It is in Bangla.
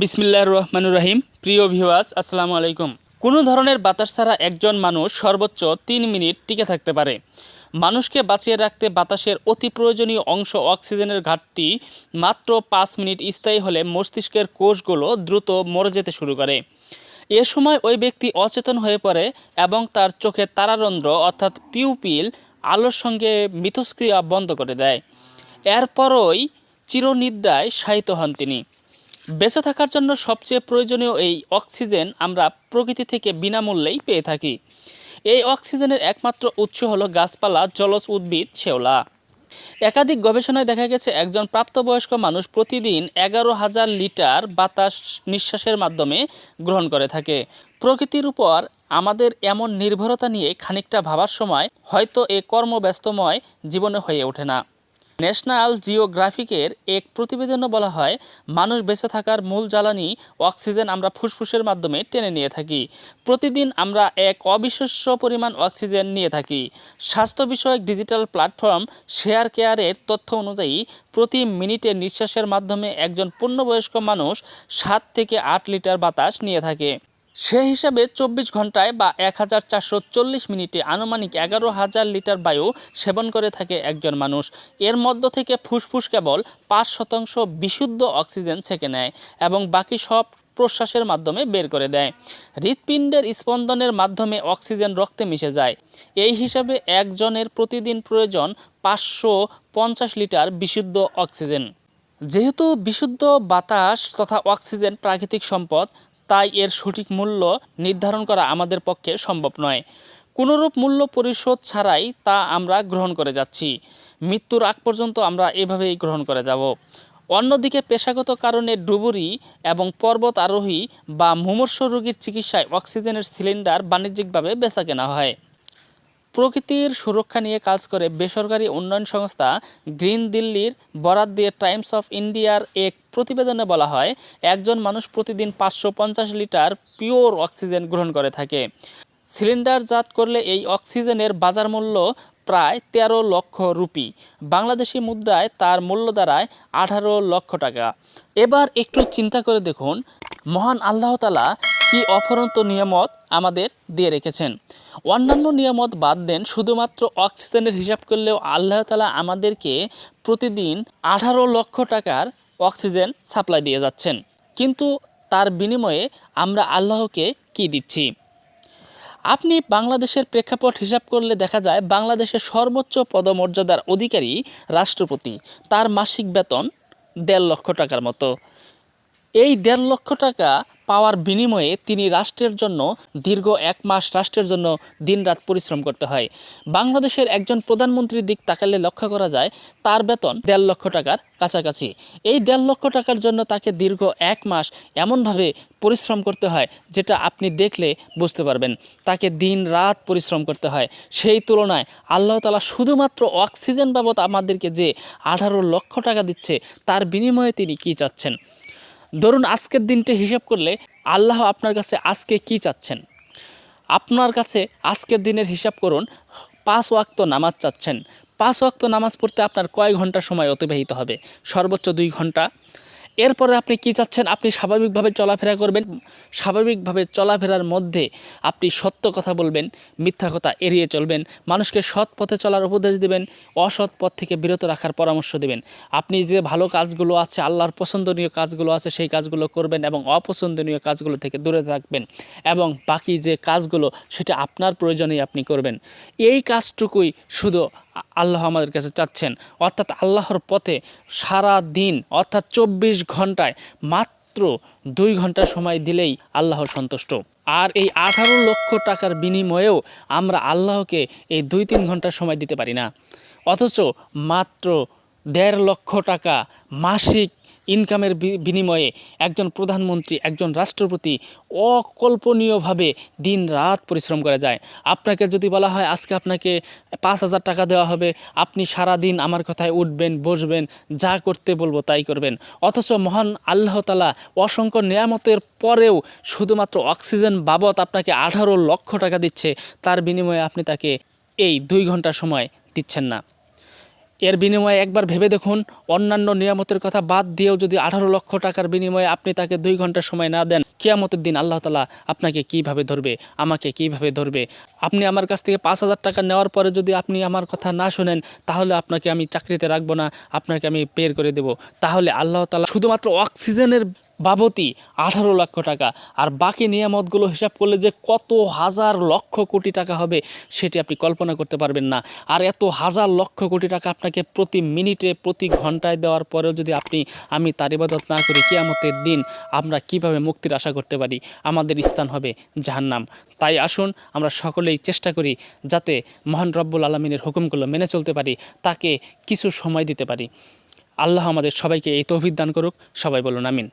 বিসমিল্লাহ রহমান রহিম। প্রিয় ভিউয়ার্স আসসালামু আলাইকুম। কোনো ধরনের বাতাস ছাড়া একজন মানুষ সর্বোচ্চ তিন মিনিট টিকে থাকতে পারে। মানুষকে বাঁচিয়ে রাখতে বাতাসের অতি প্রয়োজনীয় অংশ অক্সিজেনের ঘাটতি মাত্র পাঁচ মিনিট স্থায়ী হলে মস্তিষ্কের কোষগুলো দ্রুত মরে যেতে শুরু করে। এ সময় ওই ব্যক্তি অচেতন হয়ে পড়ে এবং তার চোখের তারারন্ধ্র অর্থাৎ পিউপিল আলোর সঙ্গে মিথস্ক্রিয়া বন্ধ করে দেয়। এরপরই চিরনিদ্রায় শায়িত হন তিনি। বেঁচে থাকার জন্য সবচেয়ে প্রয়োজনীয় এই অক্সিজেন আমরা প্রকৃতি থেকে বিনামূল্যেই পেয়ে থাকি। এই অক্সিজেনের একমাত্র উৎস হলো গাছপালা, জলজ উদ্ভিদ শেওলা একাধিক গবেষণায় দেখা গেছে একজন প্রাপ্তবয়স্ক মানুষ প্রতিদিন এগারো হাজার লিটার বাতাস নিঃশ্বাসের মাধ্যমে গ্রহণ করে থাকে। প্রকৃতির উপর আমাদের এমন নির্ভরতা নিয়ে খানিকটা ভাবার সময় হয়তো এ কর্মব্যস্তময় জীবনে হয়ে ওঠে না। ন্যাশনাল জিওগ্রাফিকের এক প্রতিবেদনে বলা হয়, মানুষ বেঁচে থাকার মূল জ্বালানি অক্সিজেন আমরা ফুসফুসের মাধ্যমে টেনে নিয়ে থাকি। প্রতিদিন আমরা এক অবিশ্বাস্য পরিমাণ অক্সিজেন নিয়ে থাকি। স্বাস্থ্য বিষয়ক ডিজিটাল প্ল্যাটফর্ম শেয়ার কেয়ারের তথ্য অনুযায়ী, প্রতি মিনিটে নিঃশ্বাসের মাধ্যমে একজন পূর্ণবয়স্ক মানুষ সাত থেকে আট লিটার বাতাস নিয়ে থাকে। সে হিসাবে চব্বিশ ঘন্টায় বা এক হাজার চারশো চল্লিশ মিনিটে আনুমানিক এগারো হাজার লিটার বায়ু সেবন করে থাকে একজন মানুষ। এর মধ্য থেকে ফুসফুস কেবল পাঁচ শতাংশ বিশুদ্ধ অক্সিজেন ছেঁকে নেয় এবং বাকি সব প্রশ্বাসের মাধ্যমে বের করে দেয়। হৃৎপিণ্ডের স্পন্দনের মাধ্যমে অক্সিজেন রক্তে মিশে যায়। এই হিসাবে একজনের প্রতিদিন প্রয়োজন পাঁচশো পঞ্চাশ লিটার বিশুদ্ধ অক্সিজেন। যেহেতু বিশুদ্ধ বাতাস তথা অক্সিজেন প্রাকৃতিক সম্পদ তাই এর সঠিক মূল্য নির্ধারণ করা আমাদের পক্ষে সম্ভব নয়। কোনোরূপ মূল্য পরিশোধ ছাড়াই তা আমরা গ্রহণ করে যাচ্ছি। মৃত্যুর আগ পর্যন্ত আমরা এভাবেই গ্রহণ করে যাব। অন্যদিকে পেশাগত কারণে ডুবুরি এবং পর্বত আরোহী বা মুমর্ষ রোগীর চিকিৎসায় অক্সিজেনের সিলিন্ডার বাণিজ্যিকভাবে বেচা কেনা হয়। প্রকৃতির সুরক্ষা নিয়ে কাজ করে বেসরকারি উন্নয়ন সংস্থা গ্রিন দিল্লির বরাত দিয়ে টাইমস অফ ইন্ডিয়ার এক প্রতিবেদনে বলা হয়, একজন মানুষ প্রতিদিন পাঁচশো পঞ্চাশ লিটার পিওর অক্সিজেন গ্রহণ করে থাকে। সিলিন্ডারজাত করলে এই অক্সিজেনের বাজার মূল্য প্রায় তেরো লক্ষ রুপি। বাংলাদেশি মুদ্রায় তার মূল্য দাঁড়ায় আঠারো লক্ষ টাকা। এবার একটু চিন্তা করে দেখুন, মহান আল্লাহ তালা কি অফরন্ত নিয়ামত আমাদের দিয়ে রেখেছেন। অন্যান্য নিয়ামত বাদ দেন, শুধুমাত্র অক্সিজেনের হিসাব করলেও আল্লাহ তালা আমাদেরকে প্রতিদিন আঠারো লক্ষ টাকার অক্সিজেন সাপ্লাই দিয়ে যাচ্ছেন। কিন্তু তার বিনিময়ে আমরা আল্লাহকে কি দিচ্ছি? আপনি বাংলাদেশের প্রেক্ষাপট হিসাব করলে দেখা যায়, বাংলাদেশের সর্বোচ্চ পদমর্যাদার অধিকারী রাষ্ট্রপতি, তার মাসিক বেতন দেড় লক্ষ টাকার মতো। এই দেড় লক্ষ টাকা পাওয়ার বিনিময়ে তিনি রাষ্ট্রের জন্য দীর্ঘ এক মাস রাষ্ট্রের জন্য দিনরাত পরিশ্রম করতে হয়। বাংলাদেশের একজন প্রধানমন্ত্রীর দিক তাকালে লক্ষ্য করা যায়, তার বেতন দেড় লক্ষ টাকার কাছাকাছি। এই দেড় লক্ষ টাকার জন্য তাকে দীর্ঘ এক মাস এমনভাবে পরিশ্রম করতে হয়, যেটা আপনি দেখলে বুঝতে পারবেন। তাকে দিন রাত পরিশ্রম করতে হয়। সেই তুলনায় আল্লাহ তালা শুধুমাত্র অক্সিজেন বাবদ আমাদেরকে যে আঠারো লক্ষ টাকা দিচ্ছে, তার বিনিময়ে তিনি কী চাচ্ছেন? ধরুন আজকের দিনটি হিসাব করলে আল্লাহ আপনার কাছে আজকে কি চাচ্ছেন? আপনার কাছে আজকের দিনের হিসাব করুন, পাঁচ ওয়াক্ত নামাজ চাচ্ছেন। পাঁচ ওয়াক্ত নামাজ পড়তে আপনার কয় ঘণ্টা সময় অতিবাহিত হবে? সর্বোচ্চ দুই ঘণ্টা। এরপরে আপনি কি চাচ্ছেন? আপনি স্বাভাবিকভাবে চলাফেরা করবেন। স্বাভাবিকভাবে চলাফেরার মধ্যে আপনি সত্য কথা বলবেন, মিথ্যা কথা এড়িয়ে চলবেন, মানুষকে সৎ পথে চলার উপদেশ দেবেন, অসৎ পথ থেকে বিরত রাখার পরামর্শ দেবেন। আপনি যে ভালো কাজগুলো আছে, আল্লাহর পছন্দনীয় কাজগুলো আছে, সেই কাজগুলো করবেন এবং অপছন্দনীয় কাজগুলো থেকে দূরে থাকবেন এবং বাকি যে কাজগুলো, সেটা আপনার প্রয়োজনেই আপনি করবেন। এই কাজটুকুই শুধু আল্লাহ আমাদের কাছে চাচ্ছেন। অর্থাৎ আল্লাহর পথে সারা দিন, অর্থাৎ চব্বিশ ঘন্টায় মাত্র দুই ঘণ্টা সময় দিলেই আল্লাহ সন্তুষ্ট। আর এই আঠারো লক্ষ টাকার বিনিময়েও আমরা আল্লাহকে এই দুই তিন ঘণ্টা সময় দিতে পারি না। অথচ মাত্র দেড় লক্ষ টাকা মাসিক ইনকামের বিনিময়ে একজন প্রধানমন্ত্রী, একজন রাষ্ট্রপতি অকল্পনীয়ভাবে দিন রাত পরিশ্রম করে যায়। আপনাকে যদি বলা হয়, আজকে আপনাকে পাঁচ হাজার টাকা দেওয়া হবে, আপনি সারা দিন আমার কথায় উঠবেন, বসবেন, যা করতে বলব তাই করবেন। অথচ মহান আল্লাহ তালা অসংখ্য নিয়ামতের পরেও শুধুমাত্র অক্সিজেন বাবদ আপনাকে আঠারো লক্ষ টাকা দিচ্ছে। তার বিনিময়ে আপনি তাকে এই দুই ঘণ্টা সময় দিচ্ছেন না। এর বিনিময়ে একবার ভেবে দেখুন, অন্যান্য নিয়ামতের কথা বাদ দিয়েও যদি আঠারো লক্ষ টাকার বিনিময়ে আপনি তাকে দুই ঘণ্টা সময় না দেন, কেয়ামতের দিন আল্লাহ তালা আপনাকে কীভাবে ধরবে, আমাকে কীভাবে ধরবে? আপনি আমার কাছ থেকে পাঁচ হাজার টাকা নেওয়ার পরে যদি আপনি আমার কথা না শোনেন, তাহলে আপনাকে আমি চাকরিতে রাখব না, আপনাকে আমি বের করে দেব। তাহলে আল্লাহ তালা শুধুমাত্র অক্সিজেনের বাবতি আঠারো লক্ষ টাকা। আর বাকি নিয়ামতগুলো হিসাব করলে যে কত হাজার লক্ষ কোটি টাকা হবে, সেটি আপনি কল্পনা করতে পারবেন না। আর এত হাজার লক্ষ কোটি টাকা আপনাকে প্রতি মিনিটে, প্রতি ঘন্টায় দেওয়ার পরেও যদি আপনি, আমি তার ইবাদত না করি, কিয়ামতের দিন আমরা কীভাবে মুক্তির আশা করতে পারি, আমাদের স্থান হবে জাহান্নাম। তাই আসুন, আমরা সকলেই চেষ্টা করি যাতে মহান রব্বুল আলমিনের হুকুমগুলো মেনে চলতে পারি, তাকে কিছু সময় দিতে পারি। আল্লাহ আমাদের সবাইকে এই তৌফিক দান করুক। সবাই বলুন, আমিন।